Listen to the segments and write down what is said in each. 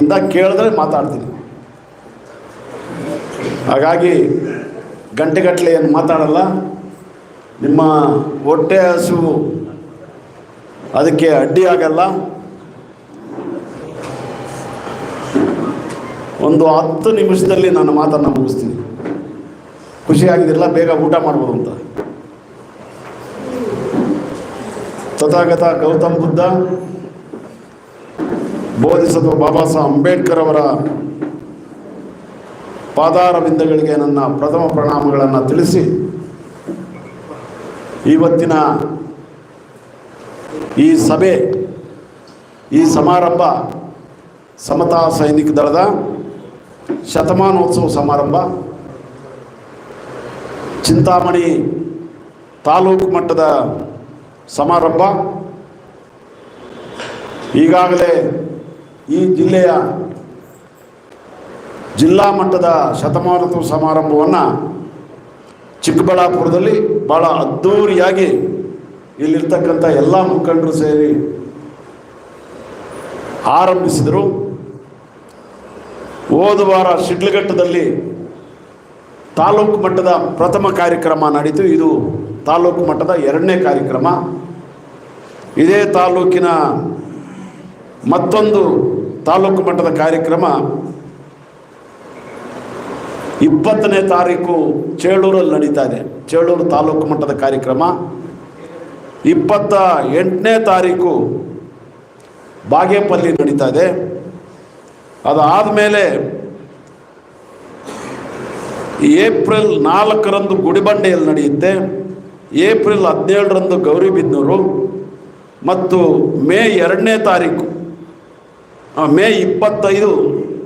ಇಂದ ಕೇಳಿದ್ರೆ ಮಾತಾಡ್ತೀನಿ. ಹಾಗಾಗಿ ಗಂಟೆಗಟ್ಟಲೆ ಏನು ಮಾತಾಡಲ್ಲ, ನಿಮ್ಮ ಹೊಟ್ಟೆ ಹಸು ಅದಕ್ಕೆ ಅಡ್ಡಿ ಆಗಲ್ಲ. ಒಂದು ಹತ್ತು ನಿಮಿಷದಲ್ಲಿ ನಾನು ಮಾತನ್ನು ಮುಗಿಸ್ತೀನಿ. ಖುಷಿಯಾಗಿದ್ದಿಲ್ಲ ಬೇಗ ಊಟ ಮಾಡ್ಬೋದು ಅಂತ. ತಥಾಗತ ಗೌತಮ್ ಬುದ್ಧ. ಬೋಧಿಸತ್ವ ಬಾಬಾ ಸಾಹೇಬ್ ಅಂಬೇಡ್ಕರ್ ಅವರ ಪಾದಾರವಿಂದಗಳಿಗೆ ನನ್ನ ಪ್ರಥಮ ಪ್ರಣಾಮಗಳನ್ನು ತಿಳಿಸಿ, ಇವತ್ತಿನ ಈ ಸಭೆ, ಈ ಸಮಾರಂಭ ಸಮತಾ ಸೈನಿಕ ದಳದ ಶತಮಾನೋತ್ಸವ ಸಮಾರಂಭ, ಚಿಂತಾಮಣಿ ತಾಲೂಕು ಮಟ್ಟದ ಸಮಾರಂಭ, ಈಗಾಗಲೇ ಈ ಜಿಲ್ಲೆಯ ಜಿಲ್ಲಾ ಮಟ್ಟದ ಶತಮಾನೋತ್ಸವ ಸಮಾರಂಭವನ್ನು ಚಿಕ್ಕಬಳ್ಳಾಪುರದಲ್ಲಿ ಭಾಳ ಅದ್ಧೂರಿಯಾಗಿ ಇಲ್ಲಿರ್ತಕ್ಕಂಥ ಎಲ್ಲ ಮುಖಂಡರು ಸೇರಿ ಆರಂಭಿಸಿದರು. ಹೋದ ವಾರ ಶಿಡ್ಲಘಟ್ಟದಲ್ಲಿ ತಾಲೂಕು ಮಟ್ಟದ ಪ್ರಥಮ ಕಾರ್ಯಕ್ರಮ ನಡೀತು. ಇದು ತಾಲೂಕು ಮಟ್ಟದ ಎರಡನೇ ಕಾರ್ಯಕ್ರಮ. ಇದೇ ತಾಲೂಕಿನ ಮತ್ತೊಂದು ತಾಲೂಕು ಮಟ್ಟದ ಕಾರ್ಯಕ್ರಮ ಇಪ್ಪತ್ತನೇ ತಾರೀಕು ಚೇಳೂರಲ್ಲಿ ನಡೀತಾ ಇದೆ. ಚೇಳೂರು ತಾಲೂಕು ಮಟ್ಟದ ಕಾರ್ಯಕ್ರಮ. ಇಪ್ಪತ್ತ ಎಂಟನೇ ತಾರೀಕು ಬಾಗೇಪಲ್ಲಿ ನಡೀತಾ ಇದೆ. ಅದಾದ ಮೇಲೆ ಏಪ್ರಿಲ್ ನಾಲ್ಕರಂದು ಗುಡಿಬಂಡೆಯಲ್ಲಿ ನಡೆಯುತ್ತೆ. ಏಪ್ರಿಲ್ ಹದಿನೇಳರಂದು ಗೌರಿಬಿದನೂರು. ಮತ್ತು ಮೇ ಎರಡನೇ ತಾರೀಕು ಮೇ ಇಪ್ಪತ್ತೈದು,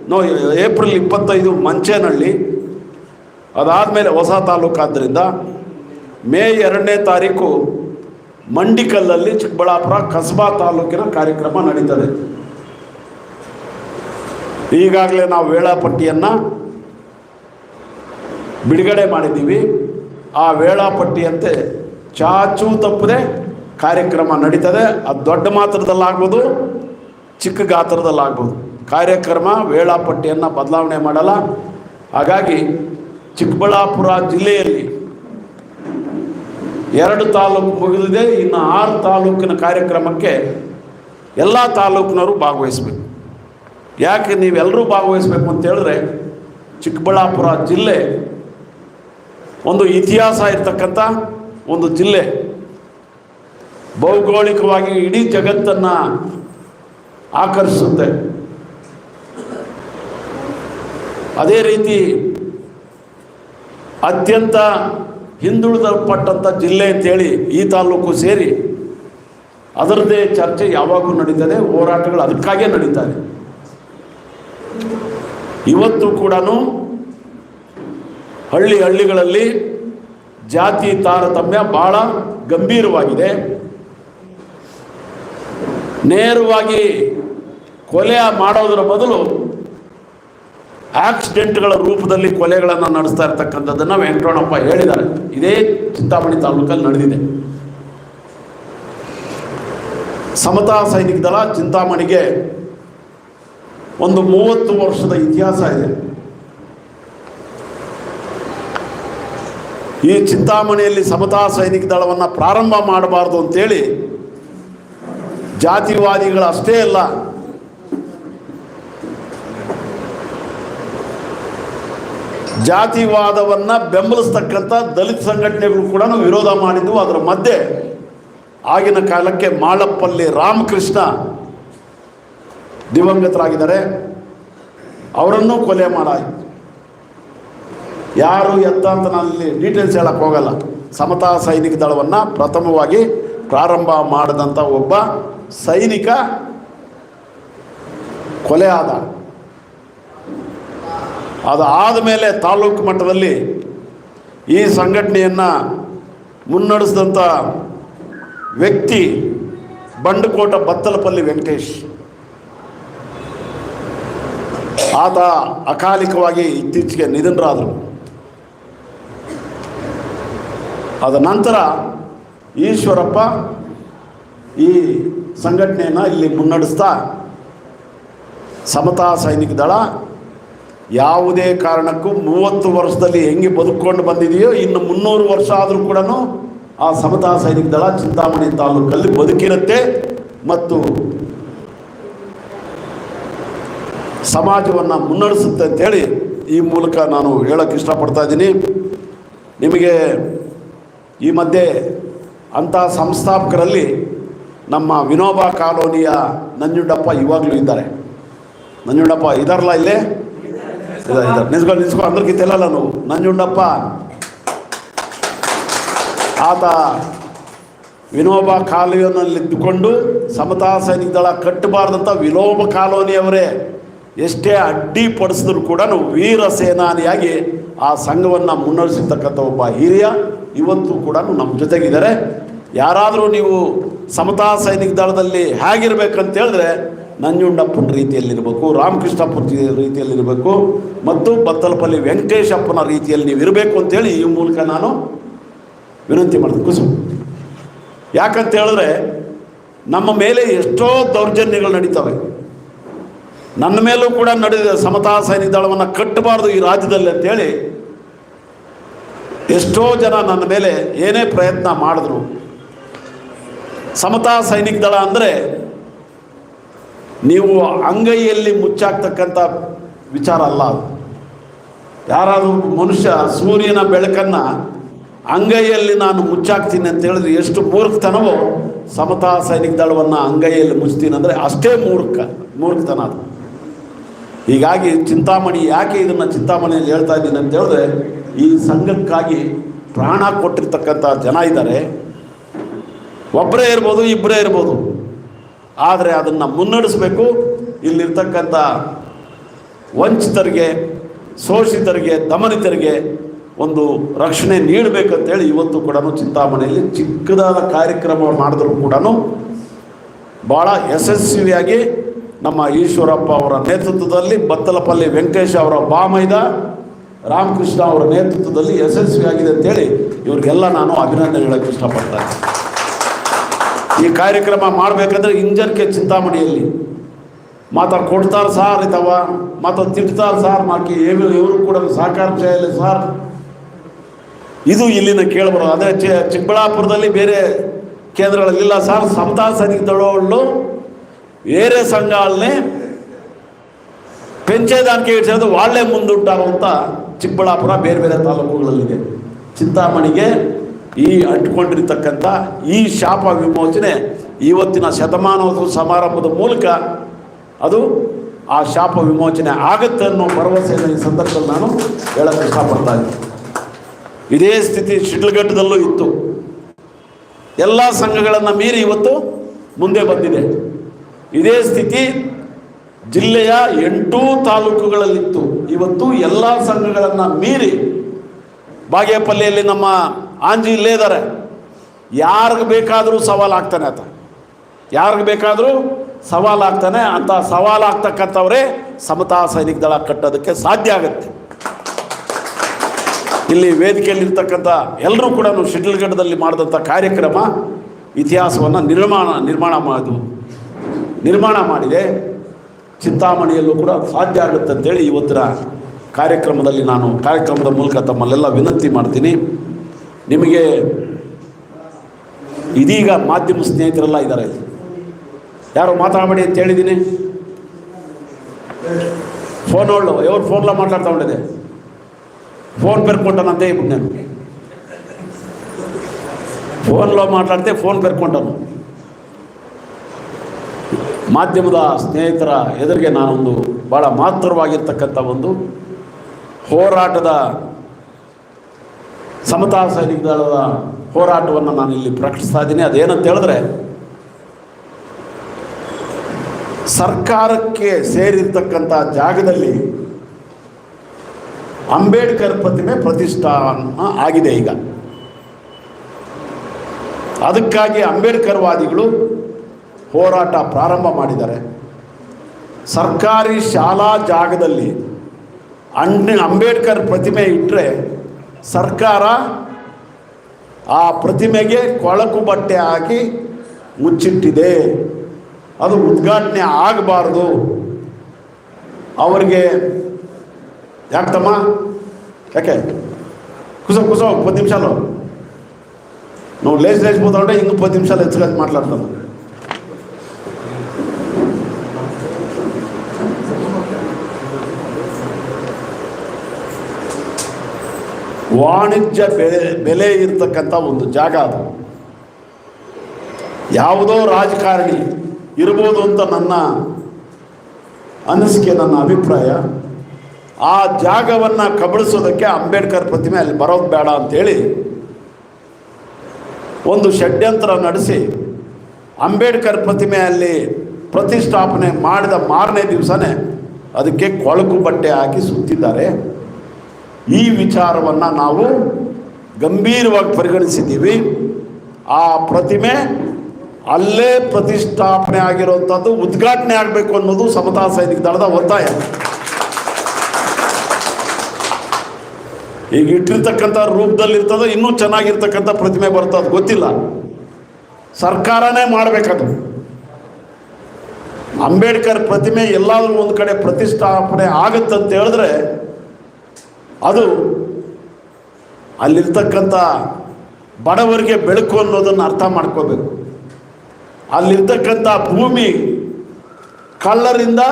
ನೋ, ಏಪ್ರಿಲ್ ಇಪ್ಪತ್ತೈದು ಮಂಚೇನಹಳ್ಳಿ. ಅದಾದಮೇಲೆ ಹೊಸ ತಾಲೂಕಾದ್ದರಿಂದ ಮೇ ಎರಡನೇ ತಾರೀಕು ಮಂಡಿಕಲ್ಲಲ್ಲಿ ಚಿಕ್ಕಬಳ್ಳಾಪುರ ಕಸ್ಬಾ ತಾಲೂಕಿನ ಕಾರ್ಯಕ್ರಮ ನಡೀತದೆ. ಈಗಾಗಲೇ ನಾವು ವೇಳಾಪಟ್ಟಿಯನ್ನು ಬಿಡುಗಡೆ ಮಾಡಿದ್ದೀವಿ. ಆ ವೇಳಾಪಟ್ಟಿಯಂತೆ ಚಾಚೂ ತಪ್ಪದೆ ಕಾರ್ಯಕ್ರಮ ನಡೀತದೆ. ಅದು ದೊಡ್ಡ ಮಾತ್ರದಲ್ಲಾಗ್ಬೋದು. ಚಿಕ್ಕ ಗಾತ್ರದಲ್ಲಾಗ್ಬೋದು. ಕಾರ್ಯಕ್ರಮ, ವೇಳಾಪಟ್ಟಿಯನ್ನು ಬದಲಾವಣೆ ಮಾಡಲ್ಲ. ಹಾಗಾಗಿ ಚಿಕ್ಕಬಳ್ಳಾಪುರ ಜಿಲ್ಲೆಯಲ್ಲಿ ಎರಡು ತಾಲೂಕು ಮುಗಿದಿದೆ. ಇನ್ನು ಆರು ತಾಲೂಕಿನ ಕಾರ್ಯಕ್ರಮಕ್ಕೆ ಎಲ್ಲ ತಾಲೂಕಿನವರು ಭಾಗವಹಿಸಬೇಕು. ಯಾಕೆ ನೀವೆಲ್ಲರೂ ಭಾಗವಹಿಸಬೇಕು ಅಂತ ಹೇಳಿದ್ರೆ, ಚಿಕ್ಕಬಳ್ಳಾಪುರ ಜಿಲ್ಲೆ ಒಂದು ಇತಿಹಾಸ ಇರ್ತಕ್ಕಂಥ ಒಂದು ಜಿಲ್ಲೆ. ಭೌಗೋಳಿಕವಾಗಿ ಇಡೀ ಜಗತ್ತನ್ನು ಆಕರ್ಷಿಸುತ್ತೆ ಅದೇ ರೀತಿ ಅತ್ಯಂತ ಹಿಂದುಳಿದಲ್ಪಟ್ಟಂಥ ಜಿಲ್ಲೆ ಅಂತೇಳಿ ಈ ತಾಲೂಕು ಸೇರಿ ಅದರದ್ದೇ ಚರ್ಚೆ ಯಾವಾಗಲೂ ನಡೀತದೆ, ಹೋರಾಟಗಳು ಅದಕ್ಕಾಗೇ ನಡೀತಾರೆ. ಇವತ್ತು ಕೂಡ ಹಳ್ಳಿ ಹಳ್ಳಿಗಳಲ್ಲಿ ಜಾತಿ ತಾರತಮ್ಯ ಭಾಳ ಗಂಭೀರವಾಗಿದೆ. ನೇರವಾಗಿ ಕೊಲೆ ಮಾಡೋದರ ಬದಲು ಆಕ್ಸಿಡೆಂಟ್ಗಳ ರೂಪದಲ್ಲಿ ಕೊಲೆಗಳನ್ನು ನಡೆಸ್ತಾ ಇರ್ತಕ್ಕಂಥದ್ದನ್ನು ವೆಂಕಟರಣಪ್ಪ ಹೇಳಿದ್ದಾರೆ. ಇದೇ ಚಿಂತಾಮಣಿ ತಾಲೂಕಲ್ಲಿ ನಡೆದಿದೆ. ಸಮತಾ ಸೈನಿಕ ದಳ ಚಿಂತಾಮಣಿಗೆ ಒಂದು ಮೂವತ್ತು ವರ್ಷದ ಇತಿಹಾಸ ಇದೆ. ಈ ಚಿಂತಾಮಣಿಯಲ್ಲಿ ಸಮತಾ ಸೈನಿಕ ದಳವನ್ನು ಪ್ರಾರಂಭ ಮಾಡಬಾರ್ದು ಅಂತೇಳಿ ಜಾತಿವಾದಿಗಳು ಅಷ್ಟೇ ಅಲ್ಲ ಜಾತಿವಾದವನ್ನು ಬೆಂಬಲಿಸ್ತಕ್ಕಂಥ ದಲಿತ ಸಂಘಟನೆಗಳು ಕೂಡ ವಿರೋಧ ಮಾಡಿದ್ವು. ಅದರ ಮಧ್ಯೆ ಆಗಿನ ಕಾಲಕ್ಕೆ ಮಾಳಪ್ಪಲ್ಲಿ ರಾಮಕೃಷ್ಣ ದಿವಂಗತರಾಗಿದ್ದಾರೆ. ಅವರನ್ನು ಕೊಲೆ ಮಾಡಾಯಿತು. ಯಾರು ಎತ್ತ ಅಂತ ನಾನು ಡೀಟೇಲ್ಸ್ ಹೇಳಕ್ಕೆ ಹೋಗಲ್ಲ. ಸಮತಾ ಸೈನಿಕ ದಳವನ್ನು ಪ್ರಥಮವಾಗಿ ಪ್ರಾರಂಭ ಮಾಡಿದಂಥ ಒಬ್ಬ ಸೈನಿಕ ಕೊಲೆ ಆದ. ಅದಾದ ಮೇಲೆ ತಾಲೂಕು ಮಟ್ಟದಲ್ಲಿ ಈ ಸಂಘಟನೆಯನ್ನು ಮುನ್ನಡೆಸಿದಂಥ ವ್ಯಕ್ತಿ ಬಂಡುಕೋಟ ಬತ್ತಲಪಲ್ಲಿ ವೆಂಕಟೇಶ್. ಆತ ಅಕಾಲಿಕವಾಗಿ ಇತ್ತೀಚೆಗೆ ನಿಧನರಾದರು. ಅದ ನಂತರ ಈಶ್ವರಪ್ಪ ಈ ಸಂಘಟನೆಯನ್ನು ಇಲ್ಲಿ ಮುನ್ನಡೆಸ್ತಾ ಸಮತಾ ಸೈನಿಕ ದಳ ಯಾವುದೇ ಕಾರಣಕ್ಕೂ ಮೂವತ್ತು ವರ್ಷದಲ್ಲಿ ಹೆಂಗೆ ಬದುಕೊಂಡು ಬಂದಿದೆಯೋ, ಇನ್ನು ಮುನ್ನೂರು ವರ್ಷ ಆದರೂ ಕೂಡ ಆ ಸಮತಾ ಸೈನಿಕ ದಳ ಚಿಂತಾಮಣಿ ತಾಲೂಕಲ್ಲಿ ಬದುಕಿರುತ್ತೆ. ಮತ್ತು ಸಮಾಜವನ್ನು ಮುನ್ನಡೆಸುತ್ತೆ ಅಂತೇಳಿ ಈ ಮೂಲಕ ನಾನು ಹೇಳೋಕ್ಕೆ ಇಷ್ಟಪಡ್ತಾ ಇದ್ದೀನಿ. ನಿಮಗೆ ಈ ಮಧ್ಯೆ ಅಂಥ ಸಂಸ್ಥಾಪಕರಲ್ಲಿ ನಮ್ಮ ವಿನೋಬಾ ಕಾಲೋನಿಯ ನಂಜುಂಡಪ್ಪ ಇವಾಗಲೂ ಇದ್ದಾರೆ. ನಂಜುಂಡಪ್ಪ ಇದಾರಲ್ಲ ಇಲ್ಲೇ? ಇದ್ದಾರೆ ನಿಲ್ಸ್ಕೊ ನಿಲ್ಸ್ಕೊ ಅಂದ್ರಕ್ಕಿಂತ ನಾವು. ನಂಜುಂಡಪ್ಪ ಆತ ವಿನೋಬ ಕಾಲೋನಿಯಲ್ಲಿದ್ದುಕೊಂಡು ಸಮತಾ ಸೈನಿಕ ದಳ ಕಟ್ಟಬಾರ್ದಂತ ವಿನೋಬ ಕಾಲೋನಿಯವರೇ ಎಷ್ಟೇ ಅಡ್ಡಿ ಪಡಿಸಿದ್ರು ಕೂಡ ವೀರ ಸೇನಾನಿಯಾಗಿ ಆ ಸಂಘವನ್ನು ಮುನ್ನಡೆಸಿರ್ತಕ್ಕಂಥ ಒಬ್ಬ ಹಿರಿಯ ಇವತ್ತು ಕೂಡ ನಮ್ಮ ಜೊತೆಗಿದ್ದಾರೆ. ಯಾರಾದರೂ ನೀವು ಸಮತಾ ಸೈನಿಕ ದಳದಲ್ಲಿ ಹೇಗಿರ್ಬೇಕಂತ ಹೇಳಿದ್ರೆ ನಂಜುಂಡಪ್ಪನ ರೀತಿಯಲ್ಲಿರಬೇಕು, ರಾಮಕೃಷ್ಣಪ್ಪನ ರೀತಿಯಲ್ಲಿರಬೇಕು, ಮತ್ತು ಬತ್ತಲಪಲ್ಲಿ ವೆಂಕಟೇಶಪ್ಪನ ರೀತಿಯಲ್ಲಿ ನೀವು ಇರಬೇಕು ಅಂತೇಳಿ ಈ ಮೂಲಕ ನಾನು ವಿನಂತಿ ಮಾಡಿದೆ ಕುಸು. ಯಾಕಂತ ಹೇಳಿದ್ರೆ ನಮ್ಮ ಮೇಲೆ ಎಷ್ಟೋ ದೌರ್ಜನ್ಯಗಳು ನಡೀತವೆ. ನನ್ನ ಮೇಲೂ ಕೂಡ ನಡೆದ ಸಮತಾ ಸೈನಿಕ ದಳವನ್ನು ಕಟ್ಟಬಾರ್ದು ಈ ರಾಜ್ಯದಲ್ಲಿ ಅಂತೇಳಿ ಎಷ್ಟೋ ಜನ ನನ್ನ ಮೇಲೆ ಏನೇ ಪ್ರಯತ್ನ ಮಾಡಿದ್ರು. ಸಮತಾ ಸೈನಿಕ ದಳ ಅಂದರೆ ನೀವು ಅಂಗೈಯಲ್ಲಿ ಮುಚ್ಚಾಕ್ತಕ್ಕಂಥ ವಿಚಾರ ಅಲ್ಲ ಅದು. ಯಾರಾದರೂ ಮನುಷ್ಯ ಸೂರ್ಯನ ಬೆಳಕನ್ನು ಅಂಗೈಯಲ್ಲಿ ನಾನು ಮುಚ್ಚಾಕ್ತೀನಿ ಅಂತ ಹೇಳಿದ್ರೆ ಎಷ್ಟು ಮೂರ್ಖತನವೋ ಸಮತಾ ಸೈನಿಕ ದಳವನ್ನು ಅಂಗೈಯಲ್ಲಿ ಮುಚ್ತೀನಿ ಅಂದರೆ ಅಷ್ಟೇ ಮೂರ್ಖ, ಮೂರ್ಖತನ ಅದು. ಹೀಗಾಗಿ ಚಿಂತಾಮಣಿ ಯಾಕೆ ಇದನ್ನು ಚಿಂತಾಮಣಿಯಲ್ಲಿ ಹೇಳ್ತಾ ಇದ್ದೀನಿ ಅಂತ ಹೇಳಿದ್ರೆ ಈ ಸಂಘಕ್ಕಾಗಿ ಪ್ರಾಣ ಕೊಟ್ಟಿರ್ತಕ್ಕಂಥ ಜನ ಇದ್ದಾರೆ. ಒಬ್ಬರೇ ಇರ್ಬೋದು ಇಬ್ಬರೇ ಇರ್ಬೋದು. ಆದರೆ ಅದನ್ನು ಮುನ್ನಡೆಸಬೇಕು. ಇಲ್ಲಿರ್ತಕ್ಕಂಥ ವಂಚಿತರಿಗೆ, ಶೋಷಿತರಿಗೆ, ದಮನಿತರಿಗೆ ಒಂದು ರಕ್ಷಣೆ ನೀಡಬೇಕಂತೇಳಿ ಇವತ್ತು ಕೂಡ ಚಿಂತಾಮಣಿಯಲ್ಲಿ ಚಿಕ್ಕದಾದ ಕಾರ್ಯಕ್ರಮ ಮಾಡಿದ್ರು ಕೂಡ ಭಾಳ ಯಶಸ್ವಿಯಾಗಿ ನಮ್ಮ ಈಶ್ವರಪ್ಪ ಅವರ ನೇತೃತ್ವದಲ್ಲಿ ಬತ್ತಲಪಲ್ಲಿ ವೆಂಕಟೇಶ್ ಅವರ ಬಾಮೈದ ರಾಮಕೃಷ್ಣ ಅವರ ನೇತೃತ್ವದಲ್ಲಿ ಯಶಸ್ವಿಯಾಗಿದೆ ಅಂತೇಳಿ ಇವರಿಗೆಲ್ಲ ನಾನು ಅಭಿನಂದನೆ ಹೇಳಕ್ಕೆ ಇಷ್ಟಪಡ್ತೇನೆ ಈ ಕಾರ್ಯಕ್ರಮ ಮಾಡಬೇಕಂದ್ರೆ ಇಂಜನ್ಕೆ ಚಿಂತಾಮಣಿಯಲ್ಲಿ ಮಾತಾಡ್ ಕೊಡ್ತಾರೆ ಸಾರ್ ಇದಾವ ಮಾತಾಡ್ ತಿಂತಾರೆ ಸಾರ್ ಮಾಕಿ ಏನು ಇವರು ಕೂಡ ಸಹಕಾರ ಇಲ್ಲ ಸಾರ್ ಇದು ಇಲ್ಲಿನ ಕೇಳಬರೋದು ಅದೇ ಚಿ- ಚಿಕ್ಕಬಳ್ಳಾಪುರದಲ್ಲಿ ಬೇರೆ ಕೇಂದ್ರಗಳಲ್ಲಿಲ್ಲ ಸಾರ್ ಸಮತಾ ಸೈನಿಕ ದಳಗಳು వేరే సంఘాలని పెంచేదానికి ఇచ్చేది వాళ్ళే ముందుంటారు ಅಂತ ಚಿಕ್ಕಬಳ್ಳಾಪುರ ಬೇರೆ ಬೇರೆ ತಾಲೂಕುಗಳಲ್ಲಿದೆ ಚಿಂತಾಮಣಿಗೆ ಈ ಅಂಟಿಕೊಂಡಿರ್ತಕ್ಕಂಥ ಈ ಶಾಪ ವಿಮೋಚನೆ ಇವತ್ತಿನ ಶತಮಾನೋತ್ಸವ ಸಮಾರಂಭದ ಮೂಲಕ ಅದು ಆ ಶಾಪ ವಿಮೋಚನೆ ಆಗುತ್ತೆ ಅನ್ನೋ ಭರವಸೆಯನ್ನು ಈ ಸಂದರ್ಭದಲ್ಲಿ ನಾನು ಹೇಳಕ್ಕೆ ಇಷ್ಟಪಡ್ತಾ ಇದ್ದೀನಿ. ಇದೇ ಸ್ಥಿತಿ ಶಿಡ್ಲಘಟ್ಟದಲ್ಲೂ ಇತ್ತು. ಎಲ್ಲ ಸಂಘಗಳನ್ನು ಮೀರಿ ಇವತ್ತು ಮುಂದೆ ಬಂದಿದೆ. ಇದೇ ಸ್ಥಿತಿ ಜಿಲ್ಲೆಯ ಎಂಟೂ ತಾಲೂಕುಗಳಲ್ಲಿತ್ತು. ಇವತ್ತು ಎಲ್ಲ ಸಂಘಗಳನ್ನು ಮೀರಿ ಬಾಗೇಪಲ್ಲಿಯಲ್ಲಿ ನಮ್ಮ ಆಂಜಿ ಇಲ್ಲೇ ಇದ್ದಾರೆ ಯಾರಿಗೆ ಬೇಕಾದರೂ ಸವಾಲಾಗ್ತಾನೆ ಆತ. ಯಾರಿಗೆ ಬೇಕಾದರೂ ಸವಾಲಾಗ್ತಾನೆ ಅಂತ ಸವಾಲು ಆಗ್ತಕ್ಕಂಥವರೇ ಸಮತಾ ಸೈನಿಕ ದಳ ಕಟ್ಟೋದಕ್ಕೆ ಸಾಧ್ಯ ಆಗುತ್ತೆ. ಇಲ್ಲಿ ವೇದಿಕೆಯಲ್ಲಿರ್ತಕ್ಕಂಥ ಎಲ್ಲರೂ ಕೂಡ ಶಿಡ್ಲಘಟ್ಟದಲ್ಲಿ ಮಾಡಿದಂಥ ಕಾರ್ಯಕ್ರಮ ಇತಿಹಾಸವನ್ನು ನಿರ್ಮಾಣ ನಿರ್ಮಾಣ ಮಾಡೋದು ನಿರ್ಮಾಣ ಮಾಡಿದೆ. ಚಿಂತಾಮಣಿಯಲ್ಲೂ ಕೂಡ ಸಾಧ್ಯ ಆಗುತ್ತೆ ಅಂತೇಳಿ ಇವತ್ತಿನ ಕಾರ್ಯಕ್ರಮದಲ್ಲಿ ನಾನು ಕಾರ್ಯಕ್ರಮದ ಮೂಲಕ ತಮ್ಮಲ್ಲೆಲ್ಲ ವಿನಂತಿ ಮಾಡ್ತೀನಿ. ನಿಮಗೆ ಇದೀಗ ಮಾಧ್ಯಮ ಸ್ನೇಹಿತರೆಲ್ಲ ಇದ್ದಾರೆ ಇಲ್ಲಿ. ಯಾರು ಮಾತಾಡಬೇಡಿ ಅಂತ ಹೇಳಿದ್ದೀನಿ ಫೋನ್ ಒಳ್ಳು ఎవరు ఫోన్లో మాట్లాడుతూ ఉండేది ఫోన్ పెరుక్కుంటాను అంతే ఇప్పుడు నేను ఫోన్లో మాట్లాడితే ఫోన్ పెరుక్కుంటాను ಮಾಧ್ಯಮದ ಸ್ನೇಹಿತರ ಎದುರಿಗೆ ನಾನೊಂದು ಭಾಳ ಮಾತ್ರವಾಗಿರ್ತಕ್ಕಂಥ ಒಂದು ಹೋರಾಟದ ಸಮತಾ ಸೈನಿಕ ದಳದ ಹೋರಾಟವನ್ನು ನಾನು ಇಲ್ಲಿ ಪ್ರಕಟಿಸ್ತಾ ಇದ್ದೀನಿ. ಅದೇನಂತ ಹೇಳಿದ್ರೆ, ಸರ್ಕಾರಕ್ಕೆ ಸೇರಿರ್ತಕ್ಕಂಥ ಜಾಗದಲ್ಲಿ ಅಂಬೇಡ್ಕರ್ ಪ್ರತಿಮೆ ಪ್ರತಿಷ್ಠಾನ ಆಗಿದೆ ಈಗ. ಅದಕ್ಕಾಗಿ ಅಂಬೇಡ್ಕರ್ ವಾದಿಗಳು ಹೋರಾಟ ಪ್ರಾರಂಭ ಮಾಡಿದ್ದಾರೆ. ಸರ್ಕಾರಿ ಶಾಲಾ ಜಾಗದಲ್ಲಿ ಅಂಬೇಡ್ಕರ್ ಪ್ರತಿಮೆ ಇಟ್ಟರೆ ಸರ್ಕಾರ ಆ ಪ್ರತಿಮೆಗೆ ಕೊಳಕು ಬಟ್ಟೆ ಹಾಕಿ ಮುಚ್ಚಿಟ್ಟಿದೆ ಅದು ಉದ್ಘಾಟನೆ ಆಗಬಾರ್ದು ಅವರಿಗೆ ಯಾಕಮ್ಮ ಯಾಕೆ కుసో కుసో పది నిమిషాలు నువ్వు లేచి లేచిపోతా ఉంటే ఇంకో పది నిమిషాలు హెచ్చుగా మాట్లాడతాను ವಾಣಿಜ್ಯ ಬೆಲೆ ಬೆಲೆ ಇರತಕ್ಕಂಥ ಒಂದು ಜಾಗ ಅದು. ಯಾವುದೋ ರಾಜಕಾರಣಿ ಇರ್ಬೋದು ಅಂತ ನನ್ನ ಅನಿಸಿಕೆ, ನನ್ನ ಅಭಿಪ್ರಾಯ. ಆ ಜಾಗವನ್ನು ಕಬಳಿಸೋದಕ್ಕೆ ಅಂಬೇಡ್ಕರ್ ಪ್ರತಿಮೆ ಅಲ್ಲಿ ಬರೋದು ಬೇಡ ಅಂತೇಳಿ ಒಂದು ಷಡ್ಯಂತ್ರ ನಡೆಸಿ ಅಂಬೇಡ್ಕರ್ ಪ್ರತಿಮೆ ಅಲ್ಲಿ ಪ್ರತಿಷ್ಠಾಪನೆ ಮಾಡಿದ ಮಾರನೇ ದಿವಸನೇ ಅದಕ್ಕೆ ಕೊಳಕು ಬಟ್ಟೆ ಹಾಕಿ ಸುತ್ತಿದ್ದಾರೆ. ಈ ವಿಚಾರವನ್ನು ನಾವು ಗಂಭೀರವಾಗಿ ಪರಿಗಣಿಸಿದ್ದೀವಿ. ಆ ಪ್ರತಿಮೆ ಅಲ್ಲೇ ಪ್ರತಿಷ್ಠಾಪನೆ ಆಗಿರುವಂಥದ್ದು ಉದ್ಘಾಟನೆ ಆಗಬೇಕು ಅನ್ನೋದು ಸಮತಾ ಸೈನಿಕ ದಳದ ಒತ್ತಾಯ. ಈಗ ಇಟ್ಟಿರ್ತಕ್ಕಂಥ ರೂಪದಲ್ಲಿ ಇರ್ತದೆ ಇನ್ನೂ ಚೆನ್ನಾಗಿರ್ತಕ್ಕಂಥ ಪ್ರತಿಮೆ ಬರ್ತದೆ ಗೊತ್ತಿಲ್ಲ. ಸರ್ಕಾರನೇ ಮಾಡಬೇಕದು. ಅಂಬೇಡ್ಕರ್ ಪ್ರತಿಮೆ ಎಲ್ಲಾದರೂ ಒಂದು ಕಡೆ ಪ್ರತಿಷ್ಠಾಪನೆ ಆಗುತ್ತಂತ ಹೇಳಿದ್ರೆ ಅದು ಅಲ್ಲಿರ್ತಕ್ಕಂಥ ಬಡವರಿಗೆ ಬೆಳಕು ಅನ್ನೋದನ್ನು ಅರ್ಥ ಮಾಡ್ಕೋಬೇಕು. ಅಲ್ಲಿರ್ತಕ್ಕಂಥ ಭೂಮಿ ಕಳ್ಳರಿಂದ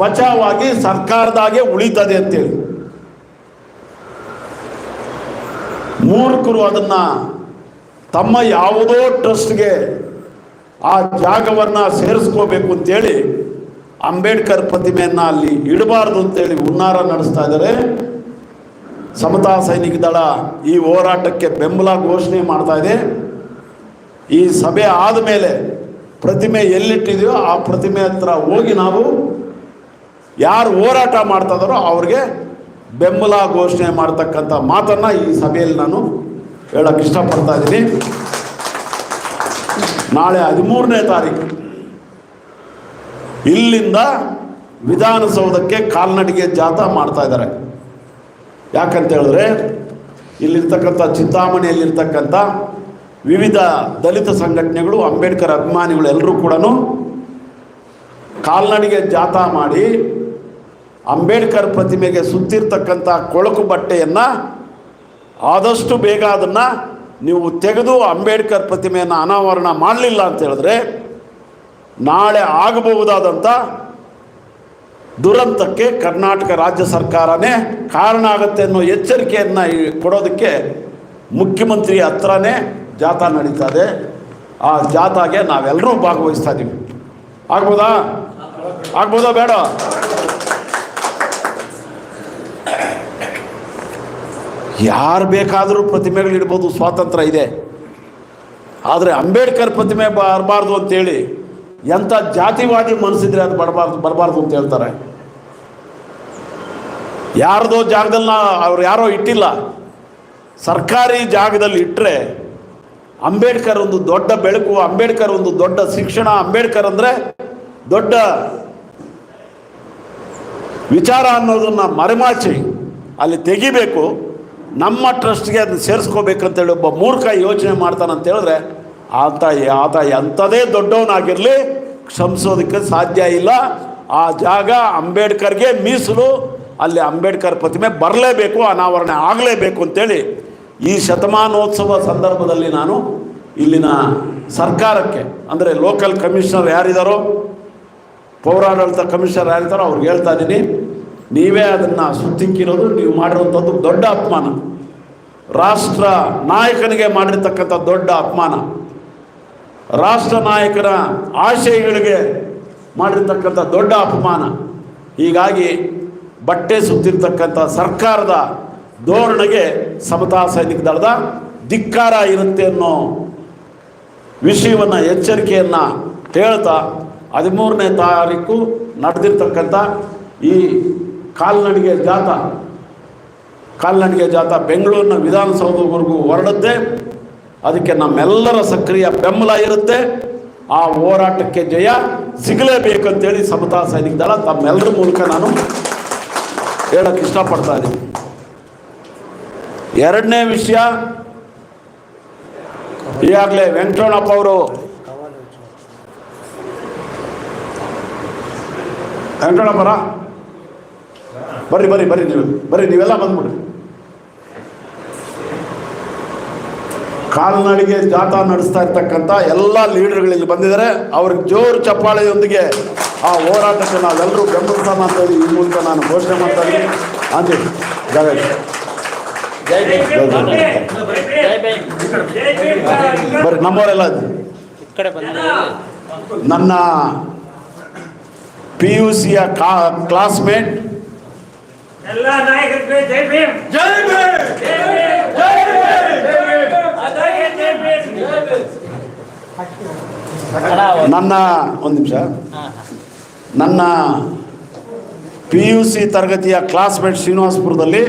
ಬಚಾವಾಗಿ ಸರ್ಕಾರದಾಗೆ ಉಳಿತದೆ ಅಂತೇಳಿ. ಮೂರ್ಖರು ಅದನ್ನು ತಮ್ಮ ಯಾವುದೋ ಟ್ರಸ್ಟ್ಗೆ ಆ ಜಾಗವನ್ನು ಸೇರಿಸ್ಕೋಬೇಕು ಅಂತೇಳಿ ಅಂಬೇಡ್ಕರ್ ಪ್ರತಿಮೆಯನ್ನು ಅಲ್ಲಿ ಇಡಬಾರ್ದು ಅಂತೇಳಿ ಹುನ್ನಾರ ನಡೆಸ್ತಾ ಇದ್ದಾರೆ. ಸಮತಾ ಸೈನಿಕ ದಳ ಈ ಹೋರಾಟಕ್ಕೆ ಬೆಂಬಲ ಘೋಷಣೆ ಮಾಡ್ತಾ ಇದೆ. ಈ ಸಭೆ ಆದಮೇಲೆ ಪ್ರತಿಮೆ ಎಲ್ಲಿಟ್ಟಿದೆಯೋ ಆ ಪ್ರತಿಮೆ ಹತ್ರ ಹೋಗಿ ನಾವು ಯಾರು ಹೋರಾಟ ಮಾಡ್ತಾ ಅವ್ರಿಗೆ ಬೆಂಬಲ ಘೋಷಣೆ ಮಾಡ್ತಕ್ಕಂಥ ಮಾತನ್ನು ಈ ಸಭೆಯಲ್ಲಿ ನಾನು ಹೇಳಕ್ಕೆ ಇಷ್ಟಪಡ್ತಾ ಇದ್ದೀನಿ. ನಾಳೆ ಹದಿಮೂರನೇ ತಾರೀಕು ಇಲ್ಲಿಂದ ವಿಧಾನಸೌಧಕ್ಕೆ ಕಾಲ್ನಡಿಗೆ ಜಾಥಾ ಮಾಡ್ತಾ ಇದ್ದಾರೆ. ಯಾಕಂತ ಹೇಳಿದ್ರೆ, ಇಲ್ಲಿರ್ತಕ್ಕಂಥ ಚಿಂತಾಮಣಿಯಲ್ಲಿರ್ತಕ್ಕಂಥ ವಿವಿಧ ದಲಿತ ಸಂಘಟನೆಗಳು, ಅಂಬೇಡ್ಕರ್ ಅಭಿಮಾನಿಗಳು ಎಲ್ಲರೂ ಕೂಡ ಕಾಲ್ನಡಿಗೆ ಜಾಥಾ ಮಾಡಿ ಅಂಬೇಡ್ಕರ್ ಪ್ರತಿಮೆಗೆ ಸುತ್ತಿರ್ತಕ್ಕಂಥ ಕೊಳಕು ಬಟ್ಟೆಯನ್ನು ಆದಷ್ಟು ಬೇಗ ಅದನ್ನು ನೀವು ತೆಗೆದು ಅಂಬೇಡ್ಕರ್ ಪ್ರತಿಮೆಯನ್ನು ಅನಾವರಣ ಮಾಡಲಿಲ್ಲ ಅಂತ ಹೇಳಿದ್ರೆ ನಾಳೆ ಆಗಬಹುದಾದಂಥ ದುರಂತಕ್ಕೆ ಕರ್ನಾಟಕ ರಾಜ್ಯ ಸರ್ಕಾರನೇ ಕಾರಣ ಆಗುತ್ತೆ ಅನ್ನೋ ಎಚ್ಚರಿಕೆಯನ್ನು ಕೊಡೋದಕ್ಕೆ ಮುಖ್ಯಮಂತ್ರಿ ಹತ್ರನೇ ಜಾಥಾ ನಡೀತಾ ಇದೆ. ಆ ಜಾಥಾಗೆ ನಾವೆಲ್ಲರೂ ಭಾಗವಹಿಸ್ತಾ ಇದ್ದೀವಿ ಆಗ್ಬೋದಾ? ಆಗ್ಬೋದಾ ಬೇಡ? ಯಾರು ಬೇಕಾದರೂ ಪ್ರತಿಮೆಗಳು ಇಡ್ಬೋದು ಸ್ವಾತಂತ್ರ್ಯ ಇದೆ. ಆದರೆ ಅಂಬೇಡ್ಕರ್ ಪ್ರತಿಮೆ ಬರಬಾರ್ದು ಅಂತೇಳಿ ಎಂಥ ಜಾತಿವಾದಿ ಮನಸ್ಸಿದ್ರೆ ಅದು ಬರಬಾರ್ದು ಬರಬಾರ್ದು ಅಂತ ಹೇಳ್ತಾರೆ. ಯಾರ್ದೋ ಜಾಗದಲ್ಲಿ ಅವ್ರು ಯಾರೋ ಇಟ್ಟಿಲ್ಲ. ಸರ್ಕಾರಿ ಜಾಗದಲ್ಲಿ ಇಟ್ಟರೆ ಅಂಬೇಡ್ಕರ್ ಒಂದು ದೊಡ್ಡ ಬೆಳಕು, ಅಂಬೇಡ್ಕರ್ ಒಂದು ದೊಡ್ಡ ಶಿಕ್ಷಣ, ಅಂಬೇಡ್ಕರ್ ಅಂದರೆ ದೊಡ್ಡ ವಿಚಾರ ಅನ್ನೋದನ್ನು ಮರೆಮಾಚಿ ಅಲ್ಲಿ ತೆಗಿಬೇಕು. ನಮ್ಮ ಟ್ರಸ್ಟ್ಗೆ ಅದನ್ನ ಸೇರಿಸ್ಕೋಬೇಕಂತೇಳಿ ಒಬ್ಬ ಮೂರ್ಖ ಯೋಚನೆ ಮಾಡ್ತಾನಂತ ಹೇಳಿದ್ರೆ ಆತ ಆತ ಎಂಥದೇ ದೊಡ್ಡವನಾಗಿರಲಿ ಕ್ಷಮಿಸೋದಕ್ಕೆ ಸಾಧ್ಯ ಇಲ್ಲ. ಆ ಜಾಗ ಅಂಬೇಡ್ಕರ್ಗೆ ಮೀಸಲು. ಅಲ್ಲಿ ಅಂಬೇಡ್ಕರ್ ಪ್ರತಿಮೆ ಬರಲೇಬೇಕು, ಅನಾವರಣೆ ಆಗಲೇಬೇಕು ಅಂತೇಳಿ ಈ ಶತಮಾನೋತ್ಸವ ಸಂದರ್ಭದಲ್ಲಿ ನಾನು ಇಲ್ಲಿನ ಸರ್ಕಾರಕ್ಕೆ, ಅಂದರೆ ಲೋಕಲ್ ಕಮಿಷನರ್ ಯಾರಿದ್ದಾರೋ ಪೌರಾಡಳಿತ ಕಮಿಷನರ್ ಯಾರಿದ್ದಾರೋ ಅವ್ರಿಗೆ ಹೇಳ್ತಾ ಇದ್ದೀನಿ, ನೀವೇ ಅದನ್ನು ಸುತ್ತಿಕ್ಕಿರೋದು, ನೀವು ಮಾಡಿರುವಂಥದ್ದು ದೊಡ್ಡ ಅಪಮಾನ. ರಾಷ್ಟ್ರ ನಾಯಕನಿಗೆ ಮಾಡಿರ್ತಕ್ಕಂಥ ದೊಡ್ಡ ಅಪಮಾನ. ರಾಷ್ಟ್ರ ನಾಯಕರ ಆಶಯಗಳಿಗೆ ಮಾಡಿರ್ತಕ್ಕಂಥ ದೊಡ್ಡ ಅಪಮಾನ. ಹೀಗಾಗಿ ಬಟ್ಟೆ ಸುತ್ತಿರ್ತಕ್ಕಂಥ ಸರ್ಕಾರದ ಧೋರಣೆಗೆ ಸಮತಾ ಸೈನಿಕ ದಳದ ಧಿಕ್ಕಾರ ಇರುತ್ತೆ ಅನ್ನೋ ವಿಷಯವನ್ನು, ಎಚ್ಚರಿಕೆಯನ್ನು ಹೇಳ್ತಾ ಹದಿಮೂರನೇ ತಾರೀಕು ನಡೆದಿರ್ತಕ್ಕಂಥ ಈ ಕಾಲ್ನಡಿಗೆ ಜಾಥಾ ಕಾಲ್ನಡಿಗೆ ಜಾಥಾ ಬೆಂಗಳೂರಿನ ವಿಧಾನಸೌಧವರೆಗೂ ಹೊರಡುತ್ತೆ ಅದಕ್ಕೆ ನಮ್ಮೆಲ್ಲರ ಸಕ್ರಿಯ ಬೆಂಬಲ ಇರುತ್ತೆ. ಆ ಹೋರಾಟಕ್ಕೆ ಜಯ ಸಿಗಲೇಬೇಕಂತೇಳಿ ಸಮತಾ ಸೈನಿಕ ದಳ ತಮ್ಮೆಲ್ಲರ ಮೂಲಕ ನಾನು ಹೇಳಕ್ಕೆ ಇಷ್ಟಪಡ್ತಾ ಇದ್ದೀನಿ. ಎರಡನೇ ವಿಷಯ, ಈಗಾಗಲೇ ವೆಂಕಟಣ್ಣಪ್ಪ ಅವರು ವೆಂಕಟಣ್ಣಪ್ಪರ ಬರ್ರಿ ಬರ್ರಿ ಬರ್ರಿ ನೀವು, ಬರ್ರಿ, ನೀವೆಲ್ಲ ಬಂದ್ಬಿಡ್ರಿ. ಕಾಲ್ನಡಿಗೆ ಜಾಥಾ ನಡೆಸ್ತಾ ಇರ್ತಕ್ಕಂಥ ಎಲ್ಲ ಲೀಡರ್ಗಳಲ್ಲಿ ಬಂದಿದ್ದಾರೆ. ಅವ್ರಿಗೆ ಜೋರು ಚಪ್ಪಾಳೆಯೊಂದಿಗೆ ಆ ಹೋರಾಟಕ್ಕೆ ನಾವೆಲ್ಲರೂ ಬೆಂಬಲಿಸೋಣ ಅಂತ ಹೇಳಿ ಈ ಮೂಲಕ ನಾನು ಘೋಷಣೆ ಮಾಡ್ತಾ ಇದ್ದೀನಿ. ಜೈ ಭೀಮ್. ಬರ್ರಿ ನಮ್ಮವರೆಲ್ಲ ನನ್ನ ಪಿ ಯು ಸಿಯ ಕಾ ಕ್ಲಾಸ್ಮೇಟ್ ಎಲ್ಲ ನಾಯಕರಿಗೆ ಜೈ ಭೀಮ್. ಜೈ ಭೀಮ್. ಜೈ ಭೀಮ್. ನನ್ನ, ಒಂದು ನಿಮಿಷ. ನನ್ನ ಪಿ ಯು ಸಿ ತರಗತಿಯ ಕ್ಲಾಸ್ಮೇಟ್ ಶ್ರೀನಿವಾಸಪುರದಲ್ಲಿ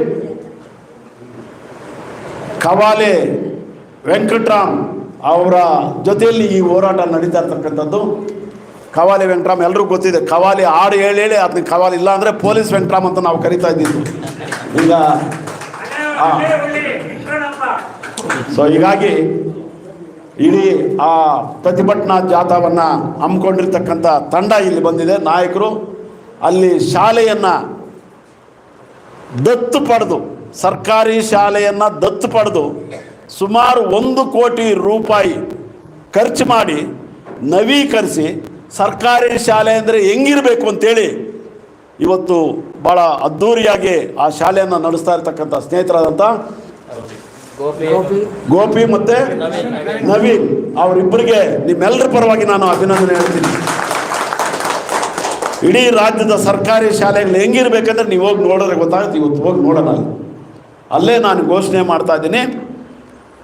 ಕವಾಲೆ ವೆಂಕಟ್ರಾಮ್ ಅವರ ಜೊತೆಯಲ್ಲಿ ಈ ಹೋರಾಟ ನಡೀತಾ ಇರ್ತಕ್ಕಂಥದ್ದು. ಕವಾಲಿ ವೆಂಕಟ್ರಾಮ್, ಎಲ್ರಿಗೂ ಗೊತ್ತಿದೆ, ಕವಾಲಿ ಹಾಡು ಹೇಳಿ ಹೇಳಿ ಅದನ್ನ ಕವಾಲಿ ಇಲ್ಲ ಅಂದರೆ ಪೊಲೀಸ್ ವೆಂಕಟ್ರಾಮ್ ಅಂತ ನಾವು ಕರಿತಾ ಇದ್ದೀವಿ. ಈಗ ಅಣ್ಣ ಒಳ್ಳೆ ಒಳ್ಳೆ ಕಣಪ್ಪ ಸೊ ಹೀಗಾಗಿ ಇಡೀ ಆ ಪ್ರತಿಭಟನಾ ಜಾಥಾವನ್ನು ಹಮ್ಮಿಕೊಂಡಿರ್ತಕ್ಕಂಥ ತಂಡ ಇಲ್ಲಿ ಬಂದಿದೆ. ನಾಯಕರು ಅಲ್ಲಿ ಶಾಲೆಯನ್ನು ದತ್ತು ಪಡೆದು, ಸರ್ಕಾರಿ ಶಾಲೆಯನ್ನು ದತ್ತು ಪಡೆದು ಸುಮಾರು ಒಂದು ಕೋಟಿ ರೂಪಾಯಿ ಖರ್ಚು ಮಾಡಿ ನವೀಕರಿಸಿ ಸರ್ಕಾರಿ ಶಾಲೆ ಅಂದರೆ ಹೆಂಗಿರಬೇಕು ಅಂತೇಳಿ ಇವತ್ತು ಭಾಳ ಅದ್ಧೂರಿಯಾಗಿ ಆ ಶಾಲೆಯನ್ನು ನಡೆಸ್ತಾ ಇರ್ತಕ್ಕಂಥ ಸ್ನೇಹಿತರಾದಂಥ ಗೋಪಿ. ಗೋಪಿ. ಮತ್ತೆ ನವೀನ್. ಅವರಿಬ್ಬರಿಗೆ ನಿಮ್ಮೆಲ್ಲರ ಪರವಾಗಿ ನಾನು ಅಭಿನಂದನೆ ಹೇಳ್ತೀನಿ. ಇಡೀ ರಾಜ್ಯದ ಸರ್ಕಾರಿ ಶಾಲೆಗಳು ಹೆಂಗಿರ್ಬೇಕಂದ್ರೆ ನೀವು ಹೋಗಿ ನೋಡಿದ್ರೆ ಗೊತ್ತಾಗುತ್ತೆ ಇವತ್ತು ಹೋಗಿ ನೋಡೋಣ. ಅಲ್ಲೇ ನಾನು ಘೋಷಣೆ ಮಾಡ್ತಾ ಇದ್ದೀನಿ.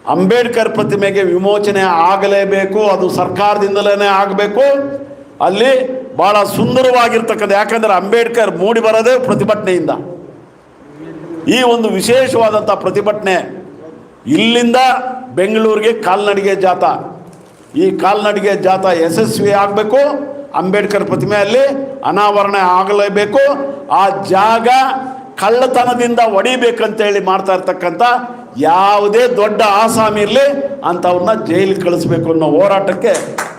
ಅಂಬೇಡ್ಕರ್ ಪ್ರತಿಮೆಗೆ ವಿಮೋಚನೆ ಆಗಲೇಬೇಕು ಅದು ಸರ್ಕಾರದಿಂದಲೇ ಆಗಬೇಕು. ಅಲ್ಲಿ ಭಾಳ ಸುಂದರವಾಗಿರ್ತಕ್ಕಂಥ ಯಾಕಂದರೆ ಅಂಬೇಡ್ಕರ್ ಮೂಡಿ ಬರೋದೇ ಪ್ರತಿಭಟನೆಯಿಂದ. ಈ ಒಂದು ವಿಶೇಷವಾದಂಥ ಪ್ರತಿಭಟನೆ ಇಲ್ಲಿಂದ ಬೆಂಗಳೂರಿಗೆ ಕಾಲ್ನಡಿಗೆ ಜಾತ. ಈ ಕಾಲ್ನಡಿಗೆ ಜಾತ ಯಶಸ್ವಿ ಆಗಬೇಕು. ಅಂಬೇಡ್ಕರ್ ಪ್ರತಿಮೆಯಲ್ಲಿ ಅನಾವರಣ ಆಗಲೇಬೇಕು. ಆ ಜಾಗ ಕಳ್ಳತನದಿಂದ ಹೊಡಿಬೇಕಂತೇಳಿ ಮಾಡ್ತಾ ಇರ್ತಕ್ಕಂಥ ಯಾವುದೇ ದೊಡ್ಡ ಆಸಾಮಿ ಇರಲಿ ಅಂಥವ್ರನ್ನ ಜೈಲಿಗೆ ಕಳಿಸ್ಬೇಕು ಅನ್ನೋ ಹೋರಾಟಕ್ಕೆ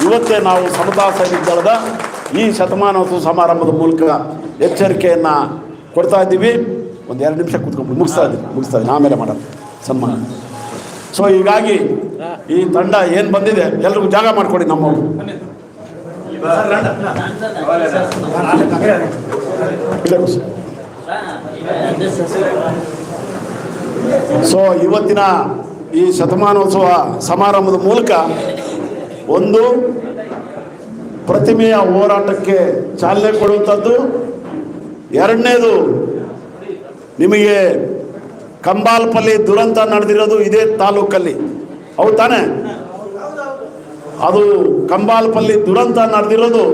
ಇವತ್ತೇ ನಾವು ಸಮತಾ ಸೈನಿಕ ದಳದ ಈ ಶತಮಾನೋತ್ಸವ ಸಮಾರಂಭದ ಮೂಲಕ ಎಚ್ಚರಿಕೆಯನ್ನು ಕೊಡ್ತಾ ಇದ್ದೀವಿ. ಒಂದು ಎರಡು ನಿಮಿಷ ಕೂತ್ಕೊಂಡು ಮುಗಿಸ್ತಾ ಇದ್ದೀವಿ ಮುಗಿಸ್ತಾ ಇದ್ದೀನಿ. ಆಮೇಲೆ ಮಾಡೋದು ಸನ್ಮಾನ. ಸೊ ಹೀಗಾಗಿ ಈ ತಂಡ ಏನು ಬಂದಿದೆ, ಎಲ್ರಿಗೂ ಜಾಗ ಮಾಡಿಕೊಡಿ ಇದೆ ಸೊ ಇವತ್ತಿನ ಈ ಶತಮಾನೋತ್ಸವ ಸಮಾರಂಭದ ಮೂಲಕ ಒಂದು ಪ್ರತಿಮೆಯ ಹೋರಾಟಕ್ಕೆ ಚಾಲನೆ ಕೊಡುವಂಥದ್ದು. ಎರಡನೇದು ನಿಮಗೆ ಕಂಬಾಲ್ಪಲ್ಲಿ ದುರಂತ ನಡೆದಿರೋದು ಇದೇ ತಾಲೂಕಲ್ಲಿ. ಹೌದು ತಾನೆ? ಅದು ಕಂಬಾಲ್ಪಲ್ಲಿ ದುರಂತ ನಡೆದಿರೋದು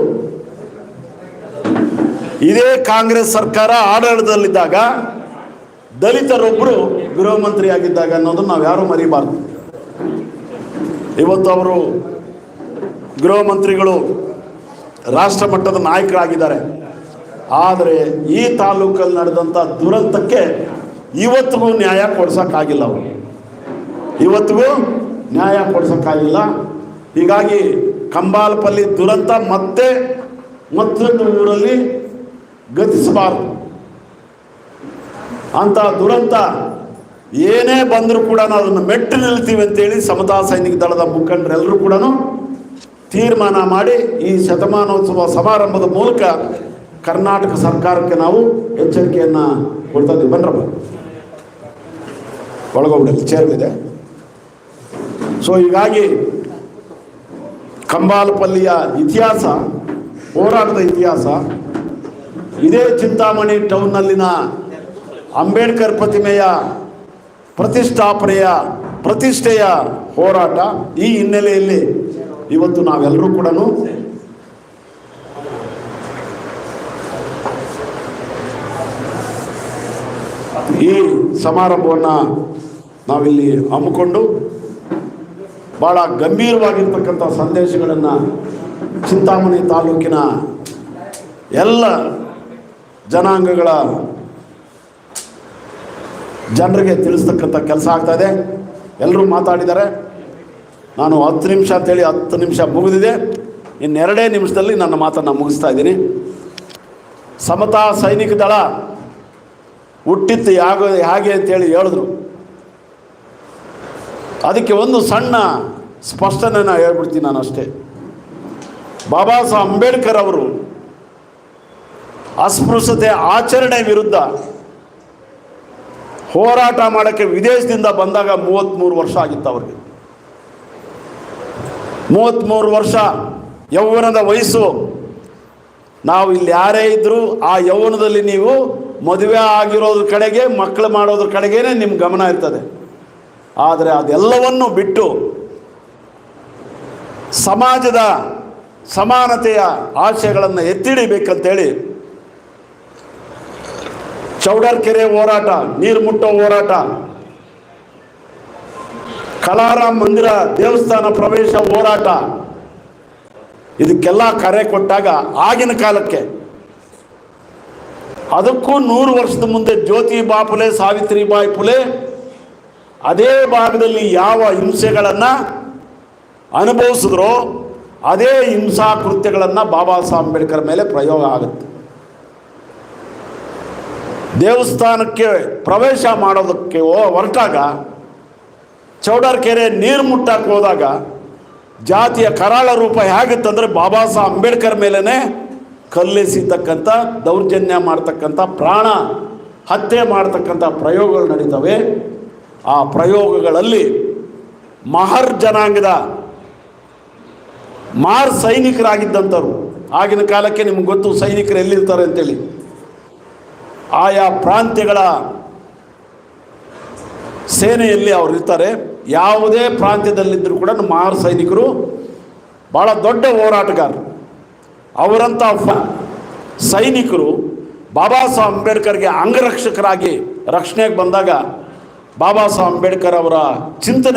ಇದೇ ಕಾಂಗ್ರೆಸ್ ಸರ್ಕಾರ ಆಡಳಿತದಲ್ಲಿದ್ದಾಗ ದಲಿತರೊಬ್ಬರು ಗೃಹ ಮಂತ್ರಿ ಆಗಿದ್ದಾಗ ಅನ್ನೋದನ್ನು ನಾವು ಯಾರೂ ಮರಿಬಾರ್ದು. ಇವತ್ತು ಅವರು ಗೃಹ ಮಂತ್ರಿಗಳು ರಾಷ್ಟ್ರ ಮಟ್ಟದ ನಾಯಕರಾಗಿದ್ದಾರೆ. ಆದರೆ ಈ ತಾಲೂಕಲ್ಲಿ ನಡೆದಂಥ ದುರಂತಕ್ಕೆ ಇವತ್ತಿಗೂ ನ್ಯಾಯ ಕೊಡ್ಸೋಕ್ಕಾಗಿಲ್ಲ ಅವರು. ಇವತ್ತಿಗೂ ನ್ಯಾಯ ಕೊಡ್ಸೋಕ್ಕಾಗಿಲ್ಲ. ಹೀಗಾಗಿ ಕಂಬಾಲಪಲ್ಲಿ ದುರಂತ ಮತ್ತೆ ಮತ್ತೊಂದು ಊರಲ್ಲಿ ಗತಿಸಬಾರ್ದು. ಅಂತ ದುರಂತ ಏನೇ ಬಂದರೂ ಕೂಡ ನಾವು ಅದನ್ನು ಮೆಟ್ಟು ನಿಲ್ತೀವಿ ಅಂತೇಳಿ ಸಮತಾ ಸೈನಿಕ ದಳದ ಮುಖಂಡರೆಲ್ಲರೂ ಕೂಡ ತೀರ್ಮಾನ ಮಾಡಿ ಈ ಶತಮಾನೋತ್ಸವ ಸಮಾರಂಭದ ಮೂಲಕ ಕರ್ನಾಟಕ ಸರ್ಕಾರಕ್ಕೆ ನಾವು ಎಚ್ಚರಿಕೆಯನ್ನು ಕೊಡ್ತಾ ಇದ್ದೀವಿ. ಬನ್ರಪ್ಪ. ಒಳಗೋಗ್ಬಿಡಿ ಚೇರ್ಗಳಿದೆ ಸೊ ಹೀಗಾಗಿ ಕಂಬಾಲಪಲ್ಲಿಯ ಇತಿಹಾಸ, ಹೋರಾಟದ ಇತಿಹಾಸ, ಇದೇ ಚಿಂತಾಮಣಿ ಟೌನ್ನಲ್ಲಿನ ಅಂಬೇಡ್ಕರ್ ಪ್ರತಿಮೆಯ ಪ್ರತಿಷ್ಠಾಪನೆಯ ಪ್ರತಿಷ್ಠೆಯ ಹೋರಾಟ ಈ ಹಿನ್ನೆಲೆಯಲ್ಲಿ ಇವತ್ತು ನಾವೆಲ್ಲರೂ ಕೂಡ ಈ ಸಮಾರಂಭವನ್ನು ನಾವಿಲ್ಲಿ ಹಮ್ಮಿಕೊಂಡು ಭಾಳ ಗಂಭೀರವಾಗಿರ್ತಕ್ಕಂಥ ಸಂದೇಶಗಳನ್ನು ಚಿಂತಾಮಣಿ ತಾಲೂಕಿನ ಎಲ್ಲ ಜನಾಂಗಗಳ ಜನರಿಗೆ ತಿಳಿಸ್ತಕ್ಕಂಥ ಕೆಲಸ ಆಗ್ತಾ ಇದೆ. ಎಲ್ಲರೂ ಮಾತಾಡಿದ್ದಾರೆ. ನಾನು ಹತ್ತು ನಿಮಿಷ ಅಂತೇಳಿ ಹತ್ತು ನಿಮಿಷ ಮುಗಿದಿದೆ. ಇನ್ನೆರಡೇ ನಿಮಿಷದಲ್ಲಿ ನನ್ನ ಮಾತನ್ನು ಮುಗಿಸ್ತಾ ಇದ್ದೀನಿ. ಸಮತಾ ಸೈನಿಕ ದಳ ಹುಟ್ಟಿತ್ತು ಯಾಗ ಹೇಗೆ ಅಂತೇಳಿ ಹೇಳಿದ್ರು. ಅದಕ್ಕೆ ಒಂದು ಸಣ್ಣ ಸ್ಪಷ್ಟನೆ ನಾನು ಹೇಳ್ಬಿಡ್ತೀನಿ ನಾನು ಅಷ್ಟೇ. ಬಾಬಾ ಸಾಹೇಬ್ ಅಂಬೇಡ್ಕರ್ ಅವರು ಅಸ್ಪೃಶ್ಯತೆ ಆಚರಣೆ ವಿರುದ್ಧ ಹೋರಾಟ ಮಾಡೋಕ್ಕೆ ವಿದೇಶದಿಂದ ಬಂದಾಗ ಮೂವತ್ತ್ಮೂರು ವರ್ಷ ಆಗಿತ್ತು ಅವ್ರಿಗೆ. ಮೂವತ್ತ್ಮೂರು ವರ್ಷ ಯೌವನದ ವಯಸ್ಸು. ನಾವು ಇಲ್ಲಿ ಯಾರೇ ಇದ್ದರೂ ಆ ಯೌವನದಲ್ಲಿ ನೀವು ಮದುವೆ ಆಗಿರೋದ್ರ ಕಡೆಗೆ ಮಕ್ಕಳು ಮಾಡೋದ್ರ ಕಡೆಗೇನೆ ನಿಮ್ಮ ಗಮನ ಇರ್ತದೆ. ಆದರೆ ಅದೆಲ್ಲವನ್ನು ಬಿಟ್ಟು ಸಮಾಜದ ಸಮಾನತೆಯ ಆಶಯಗಳನ್ನು ಎತ್ತಿಡಿಬೇಕಂತೇಳಿ ಚೌಡರ್ಕೆರೆ ಹೋರಾಟ, ನೀರು ಮುಟ್ಟೋ ಹೋರಾಟ, ಕಲಾರಾಮ್ ಮಂದಿರ ದೇವಸ್ಥಾನ ಪ್ರವೇಶ ಹೋರಾಟ, ಇದಕ್ಕೆಲ್ಲ ಕರೆ ಕೊಟ್ಟಾಗ ಆಗಿನ ಕಾಲಕ್ಕೆ ಅದಕ್ಕೂ ನೂರು ವರ್ಷದ ಮುಂದೆ ಜ್ಯೋತಿ ಬಾಪುಲೆ ಸಾವಿತ್ರಿಬಾಯಿ ಪುಲೆ, ಅದೇ ಭಾಗದಲ್ಲಿ ಯಾವ ಹಿಂಸೆಗಳನ್ನು ಅನುಭವಿಸಿದ್ರೋ ಅದೇ ಹಿಂಸಾ ಕೃತ್ಯಗಳನ್ನು ಬಾಬಾ ಸಾಹೇಬ್ ಅಂಬೇಡ್ಕರ್ ಮೇಲೆ ಪ್ರಯೋಗ ಆಗುತ್ತೆ. ದೇವಸ್ಥಾನಕ್ಕೆ ಪ್ರವೇಶ ಮಾಡೋದಕ್ಕೆ ಹೊರಟಾಗ ಚೌಡರ್ ಕೆರೆ ನೀರು ಮುಟ್ಟಕ್ಕೆ ಹೋದಾಗ ಜಾತಿಯ ಕರಾಳ ರೂಪ ಹೇಗಿತ್ತಂದರೆ ಬಾಬಾ ಸಾಹೇಬ್ ಅಂಬೇಡ್ಕರ್ ಮೇಲೇ ಕಲ್ಲೆಸಿತಕ್ಕಂಥ ದೌರ್ಜನ್ಯ ಮಾಡ್ತಕ್ಕಂಥ ಪ್ರಾಣ ಹತ್ಯೆ ಮಾಡ್ತಕ್ಕಂಥ ಪ್ರಯೋಗಗಳು ನಡೀತವೆ. ಆ ಪ್ರಯೋಗಗಳಲ್ಲಿ ಮಹರ್ ಜನಾಂಗದ ಮಾರ್ ಸೈನಿಕರಾಗಿದ್ದಂಥವ್ರು. ಆಗಿನ ಕಾಲಕ್ಕೆ ನಿಮ್ಗೆ ಗೊತ್ತು ಸೈನಿಕರು ಎಲ್ಲಿರ್ತಾರೆ ಅಂತೇಳಿ. ಆಯಾ ಪ್ರಾಂತ್ಯಗಳ ಸೇನೆಯಲ್ಲಿ ಅವರು ಇರ್ತಾರೆ. ಯಾವುದೇ ಪ್ರಾಂತ್ಯದಲ್ಲಿದ್ದರೂ ಕೂಡ ಮಾರ್ ಸೈನಿಕರು ಭಾಳ ದೊಡ್ಡ ಹೋರಾಟಗಾರರು. ಅವರಂಥ ಸೈನಿಕರು ಬಾಬಾ ಸಾಹೇಬ್ ಅಂಬೇಡ್ಕರ್ಗೆ ಅಂಗರಕ್ಷಕರಾಗಿ ರಕ್ಷಣೆಗೆ ಬಂದಾಗ ಬಾಬಾ ಸಾಹೇಬ್ ಅಂಬೇಡ್ಕರ್ ಅವರ ಚಿಂತನೆ